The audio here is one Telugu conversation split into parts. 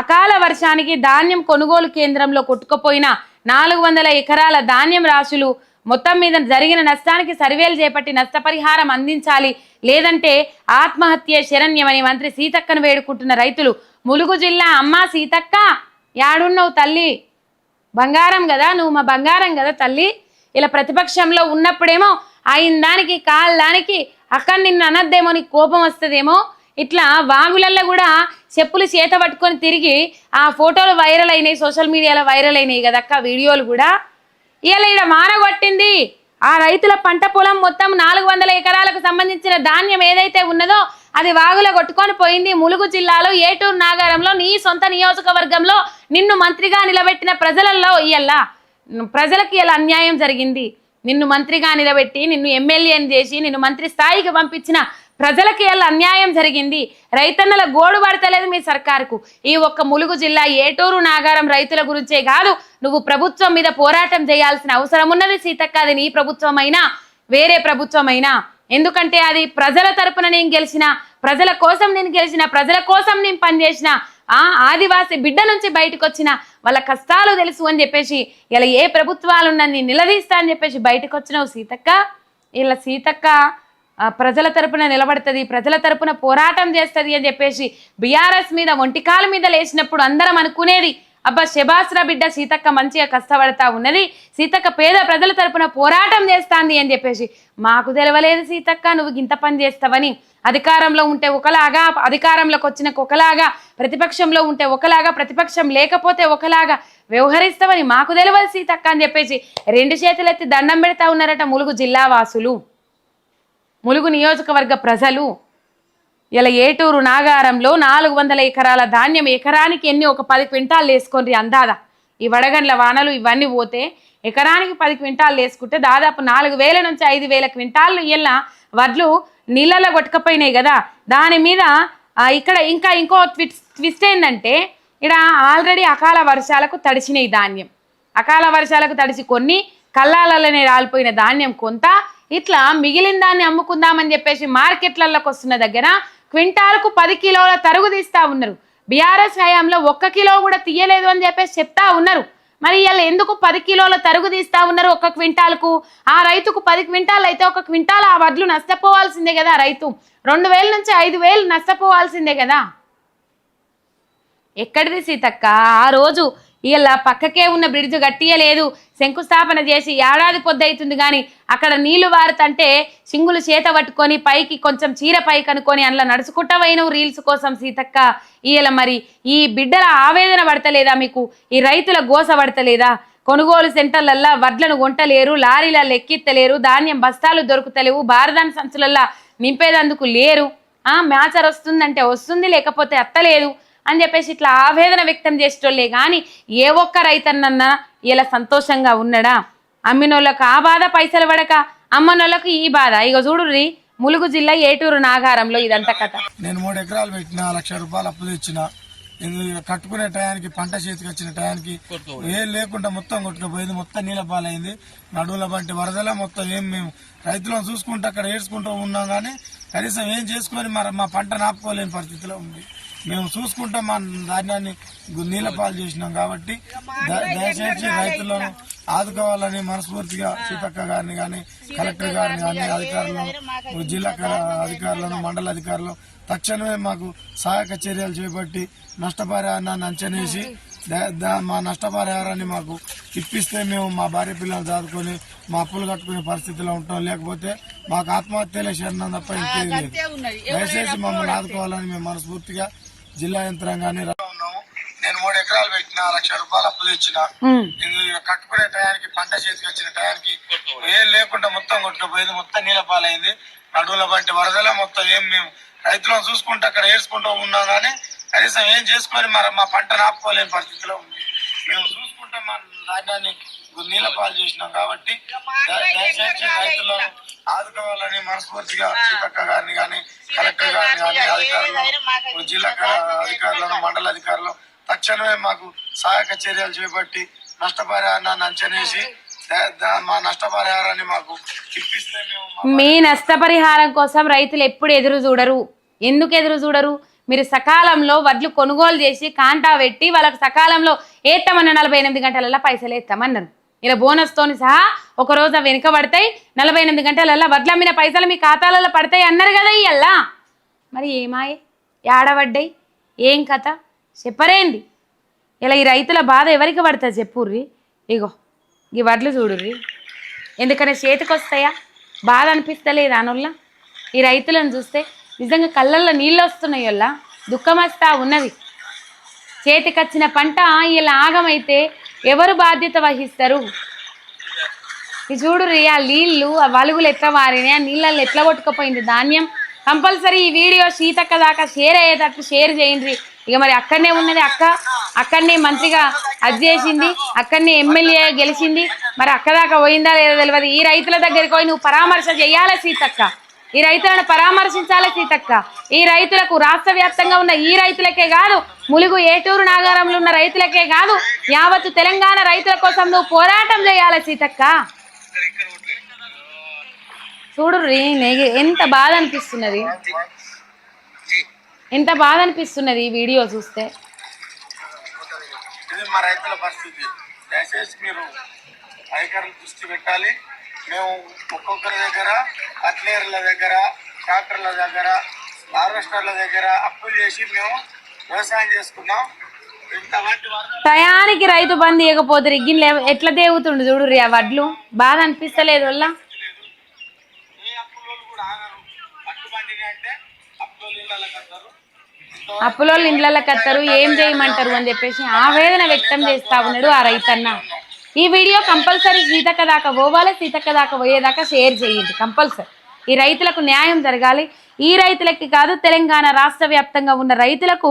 అకాల వర్షానికి ధాన్యం కొనుగోలు కేంద్రంలో కొట్టుకుపోయిన నాలుగు వందల ఎకరాల ధాన్యం రాశులు మొత్తం మీద జరిగిన నష్టానికి సర్వేలు చేపట్టి నష్టపరిహారం అందించాలి. లేదంటే ఆత్మహత్య శరణ్యమని మంత్రి సీతక్కను వేడుకుంటున్న రైతులు ములుగు జిల్లా అమ్మా సీతక్క యాడున్నావు తల్లి. బంగారం కదా నువ్వు మా బంగారం కదా తల్లి. ఇలా ప్రతిపక్షంలో ఉన్నప్పుడేమో అయిన దానికి కాల్ దానికి అక్కడ నిన్ను అనద్దేమో నీకు కోపం వస్తుందేమో. ఇట్లా వాగులల్లో కూడా చెప్పులు చేత పట్టుకొని తిరిగి ఆ ఫోటోలు వైరల్ అయినాయి సోషల్ మీడియాలో వైరల్ అయినాయి కదా అక్క వీడియోలు కూడా. ఇలా ఈడ మాన కొట్టింది ఆ రైతుల పంట పొలం మొత్తం నాలుగు వందల ఎకరాలకు సంబంధించిన ధాన్యం ఏదైతే ఉన్నదో అది వాగులో కొట్టుకొని పోయింది. ములుగు జిల్లాలో ఏటూరు నాగారంలో నీ సొంత నియోజకవర్గంలో నిన్ను మంత్రిగా నిలబెట్టిన ప్రజలలో ఇయ్యల్లా ప్రజలకు ఇలా అన్యాయం జరిగింది. నిన్ను మంత్రిగా నిలబెట్టి నిన్ను ఎమ్మెల్యేని చేసి నిన్ను మంత్రి స్థాయికి పంపించిన ప్రజలకి ఎలా అన్యాయం జరిగింది. రైతన్నల గోడు పడతలేదు మీ సర్కారుకు. ఈ ఒక్క ములుగు జిల్లా ఏటూరు నాగారం రైతుల గురించే కాదు నువ్వు ప్రభుత్వం మీద పోరాటం చేయాల్సిన అవసరం ఉన్నది సీతక్క. అది నీ ప్రభుత్వమైనా వేరే ప్రభుత్వమైనా? ఎందుకంటే అది ప్రజల తరపున నేను గెలిచిన ప్రజల కోసం నేను గెలిచిన ప్రజల కోసం నేను పనిచేసిన ఆ ఆదివాసి బిడ్డ నుంచి బయటకు వచ్చిన వాళ్ళ కష్టాలు తెలుసు అని చెప్పేసి ఇలా ఏ ప్రభుత్వాలు నన్ను నిలదీస్తా అని చెప్పేసి బయటకు వచ్చినావు సీతక్క. ఇలా సీతక్క ప్రజల తరపున నిలబడుతుంది ప్రజల తరపున పోరాటం చేస్తుంది అని చెప్పేసి బీఆర్ఎస్ మీద ఒంటికాల మీద లేచినప్పుడు అందరం అనుకునేది అబ్బా శబాస్రా బిడ్డ సీతక్క మంచిగా కష్టపడతా ఉన్నది సీతక్క పేద ప్రజల తరపున పోరాటం చేస్తాంది అని చెప్పేసి మాకు తెలవలేదు సీతక్క నువ్వు ఇంత పని చేస్తావని. అధికారంలో ఉంటే ఒకలాగా అధికారంలోకి వచ్చిన ఒకలాగా ప్రతిపక్షంలో ఉంటే ఒకలాగా ప్రతిపక్షం లేకపోతే ఒకలాగా వ్యవహరిస్తావని మాకు తెలియదు సీతక్క అని చెప్పేసి రెండు చేతులెత్తి దండం పెడతా ఉన్నారట ములుగు జిల్లా వాసులు ములుగు నియోజకవర్గ ప్రజలు ఇలా ఏటూరు నాగారంలో నాలుగు వందల ఎకరాల ధాన్యం ఎకరానికి ఎన్ని ఒక పది క్వింటాలు వేసుకొని అందాదా? ఈ వడగండ్ల వానలు ఇవన్నీ పోతే ఎకరానికి పది క్వింటాలు వేసుకుంటే దాదాపు నాలుగు వేల నుంచి ఐదు వేల క్వింటాళ్ళు ఇలా వడ్లు నీళ్ళలో కొట్టుకపోయినాయి కదా. దాని మీద ఇక్కడ ఇంకా ఇంకో ట్విస్ట్ ట్విస్ట్ ఏంటంటే ఇక్కడ ఆల్రెడీ అకాల వర్షాలకు తడిచినాయి ధాన్యం. అకాల వర్షాలకు తడిచి కొన్ని కళ్ళాలలోనే రాలిపోయిన ధాన్యం కొంత ఇట్లా మిగిలిన దాన్ని అమ్ముకుందామని చెప్పేసి మార్కెట్లలోకి వస్తున్న దగ్గర క్వింటాల్కు పది కిలోల తరుగు తీస్తా ఉన్నారు. బీఆర్ఎస్ హయాంలో ఒక్క కిలో కూడా తీయలేదు అని చెప్పేసి చెప్తా ఉన్నారు. మరి ఇలా ఎందుకు పది కిలోల తరుగు తీస్తా ఉన్నారు ఒక క్వింటాల్కు? ఆ రైతుకు పది క్వింటాల్ అయితే ఒక క్వింటాల్ ఆ వడ్లు నష్టపోవాల్సిందే కదా రైతు. రెండు వేల నుంచి ఐదు వేలు నష్టపోవాల్సిందే కదా. ఎక్కడిది సీతక్క? ఆ రోజు ఇలా పక్కకే ఉన్న బ్రిడ్జ్ గట్టియలేదు శంకుస్థాపన చేసి ఏడాది పొద్దవుతుంది కానీ అక్కడ నీళ్ళు వారుతంటే సింగులు చేత పట్టుకొని పైకి కొంచెం చీర పైకి అనుకొని అందులో నడుచుకుంటా రీల్స్ కోసం సీతక్క. ఈయల మరి ఈ బిడ్డల ఆవేదన పడతలేదా మీకు? ఈ రైతుల గోస పడతలేదా? కొనుగోలు సెంటర్లల్లా వడ్లను కొంటలేరు లారీలలో ఎక్కిత్తలేరు ధాన్యం బస్తాలు దొరుకుతలేవు భారదాని సంచులల్లా నింపేదందుకు లేరు. ఆ మ్యాచర్ వస్తుందంటే వస్తుంది లేకపోతే అత్తలేదు. అని చెప్పేసి ఇట్లా ఆవేదన వ్యక్తం చేసేటోళ్ళే కానీ ఏ ఒక్క రైతన్నన్నా ఇలా సంతోషంగా ఉన్నాడా? అమ్మినోళ్ళకు ఆ బాధ పైసలు పడక అమ్మనోళ్ళకు ఈ బాధ. ఇక చూడుర్రి ములుగు జిల్లా ఏటూరు నాగారంలో ఇదంతా కథ. నేను మూడు ఎకరాలు పెట్టిన లక్ష రూపాయలు అప్పు తెచ్చిన ఇది కట్టుకునే టయానికి పంట చేతికి వచ్చిన టయానికి ఏం లేకుండా మొత్తం కొట్టుకుపోయింది మొత్తం నీళ్ళ పాలైంది. నడువుల బంటి వరదల మొత్తం ఏం మేము రైతులను చూసుకుంటూ అక్కడ ఏడ్చుకుంటూ ఉన్నాం కానీ కనీసం ఏం చేసుకొని మరి మా పంట నాపుకోలేని పరిస్థితిలో ఉంది. మేము చూసుకుంటాం మా ధాన్యాన్ని నీళ్ళ పాలు చేసినాం కాబట్టి దయచేసి రైతులను ఆదుకోవాలని మనస్ఫూర్తిగా సీతక్క గారిని కానీ కలెక్టర్ గారిని కానీ అధికారులను జిల్లా అధికారులను మండల అధికారులు తక్షణమే మాకు సహాయక చర్యలు చేపట్టి నష్టపరిహారాన్ని అంచనేసి మా నష్టపరిహారాన్ని మాకు ఇప్పిస్తే మేము మా భార్య పిల్లలు దాదుకొని మా అప్పులు కట్టుకునే పరిస్థితిలో ఉంటాం లేకపోతే మాకు ఆత్మహత్యలే శరణం తప్ప ఇంకేం లేదు. దయచేసి మమ్మల్ని ఆదుకోవాలని మేము మనస్ఫూర్తిగా జిల్లా యంత్రాంగాన్ని నేను మూడు ఎకరాలు పెట్టిన లక్ష రూపాయలు అప్పు తెచ్చిన ఉమ్. ఇది కట్టుకునే టయానికి పంట చేతికి వచ్చిన టయానికి ఏం లేకుండా మొత్తం కొట్టుకుపోయింది. మొత్తం నీళ్ళ పాలైంది. నడువుల బంటి వరదల మొత్తం ఏం మేము రైతులను చూసుకుంటూ అక్కడ ఏడ్చుకుంటూ ఉన్నాం కానీ కనీసం ఏం చేసుకొని మరి మా పంట నాపుకోలేని పరిస్థితిలో ఉంది. మేము చూసుకుంటాం మా ధాన్యాన్ని నీళ్ళ పాలు చేసినాం కాబట్టి దయ- దయచేసి రైతులను ఆదుకోవాలని మనస్ఫూర్తిగా సీతక్క గారిని కానీ కలెక్టర్ గారిని కానీ అధికారులను జిల్లా అధికారులను మండల అధికారులు తక్షణమే మాకు సహాయక చర్యలు చేపట్టి నష్టపరిహారాన్ని అంచనేసి మా నష్టపరిహారాన్ని మాకు ఇప్పిస్తే మా- నష్టపరిహారం కోసం రైతులు ఎప్పుడు ఎదురు చూడరు. ఎందుకు ఎదురు చూడరు? మీరు సకాలంలో వడ్లు కొనుగోలు చేసి కాంటా పెట్టి వాళ్ళకి సకాలంలో ఏస్తామన్న నలభై ఎనిమిది గంటలలో పైసలు వేస్తామన్నారు ఇలా బోనస్తోని సహా ఒక రోజు అవి వెనుక పడతాయి నలభై ఎనిమిది గంటలల్లా వడ్ల అమ్మిన పైసలు మీ ఖాతాలలో పడతాయి అన్నారు కదా ఇవల్లా మరి ఏమాయ? ఏడబడ్డాయి ఏం కథ? చెప్పరేంది? ఇలా ఈ రైతుల బాధ ఎవరికి పడుతుంది చెప్పుర్రి? ఇగో ఈ వడ్లు చూడుర్రి. ఎందుకంటే చేతికి వస్తాయా బాధ అనిపిస్తలేదు దానివల్ల ఈ రైతులను చూస్తే నిజంగా కళ్ళల్లో నీళ్ళు వస్తున్నాయి వల్ల దుఃఖమస్తా ఉన్నది. చేతికొచ్చిన పంట ఇలా ఆగమైతే ఎవరు బాధ్యత వహిస్తారు? ఇది చూడు ఆ నీళ్ళు ఆ వలుగులు ఎట్లా మారినాయి ఆ నీళ్ళల్లో ఎట్లా కొట్టుకుపోయింది? ధాన్యం కంపల్సరీ ఈ వీడియో సీతక్క దాకా షేర్ అయ్యేటట్టు షేర్ చేయండి. ఇక మరి అక్కడనే ఉన్నది అక్క అక్కడనే మంత్రిగా అది చేసింది అక్కడనే ఎమ్మెల్యే గెలిచింది. మరి అక్క దాకా పోయిందా లేదా తెలియదు ఈ రైతుల దగ్గరికి పోయి నువ్వు పరామర్శ చేయాలి సీతక్క? ఈ రైతులను పరామర్శించాలి సీతక్క? ఈ రైతులకు రాష్ట్ర వ్యాప్తంగా ఉన్న ఈ రైతులకే కాదు ములుగు ఏటూరు నాగారంలో ఉన్న రైతులకే కాదు యావత్తు తెలంగాణ రైతుల కోసం నువ్వు పోరాటం చేయాలి సీతక్క. చూడు ఎంత బాధ అనిపిస్తున్నది. ఎంత బాధ అనిపిస్తున్నది ఈ వీడియో చూస్తే. ఇది మా రైతుల పరిస్థితి. దయచేసి మీరు అధికారులు దృష్టి పెట్టాలి. మేము ఒక్కొక్కరి దగ్గర కట్లేర్ల దగ్గర ట్రాక్టర్ల దగ్గర హార్వెస్టర్ల దగ్గర అప్పులు చేసి మేము వ్యవసాయం చేసుకున్నాం టయానికి రైతు బంద్ ఇవ్వకపోతే గిన్నె ఎట్లా దేవుతుండు చూడు ఆ వడ్లు? బాధ అనిపిస్తలేదు వల్ల? అప్పులు అప్పులోళ్ళు ఇండ్లకి వస్తారు ఏం చేయమంటారు అని చెప్పేసి ఆవేదన వ్యక్తం చేస్తా ఉన్నాడు ఆ రైతన్న. ఈ వీడియో కంపల్సరీ సీతక్క దాకా పోవాలి సీతక్క దాకా పోయేదాకా షేర్ చేయండి కంపల్సరీ. ఈ రైతులకు న్యాయం జరగాలి ఈ రైతులకి కాదు తెలంగాణ రాష్ట్ర వ్యాప్తంగా ఉన్న రైతులకు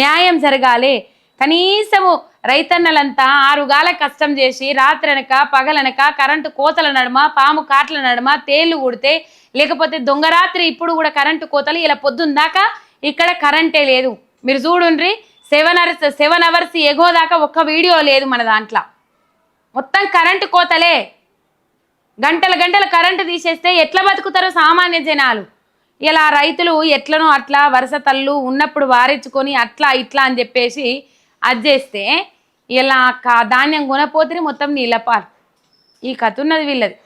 న్యాయం జరగాలి. కనీసము రైతన్నలంతా ఆరుగాల కష్టం చేసి రాత్రనక పగలనక కరెంటు కోతల నడుమ పాము కాట్ల నడుమ తేళ్ళు కొడితే లేకపోతే దొంగరాత్రి ఇప్పుడు కూడా కరెంటు కోతలు ఇలా పొద్దున్నదాకా ఇక్కడ కరెంటే లేదు. మీరు చూడుండ్రి seven hours seven hours ago దాకా ఒక్క వీడియో లేదు మన దాంట్లో. మొత్తం కరెంటు కోతలే. గంటల గంటలు కరెంటు తీసేస్తే ఎట్లా బతుకుతారో సామాన్య జనాలు. ఇలా రైతులు ఎట్లనో అట్లా వరుస తల్లు ఉన్నప్పుడు వారించుకొని అట్లా ఇట్లా అని చెప్పేసి అది చేస్తే ఇలా కా- ధాన్యం కొనపోతే మొత్తం నీళ్ళపాలు ఈ కథ ఉన్నది వీళ్ళది.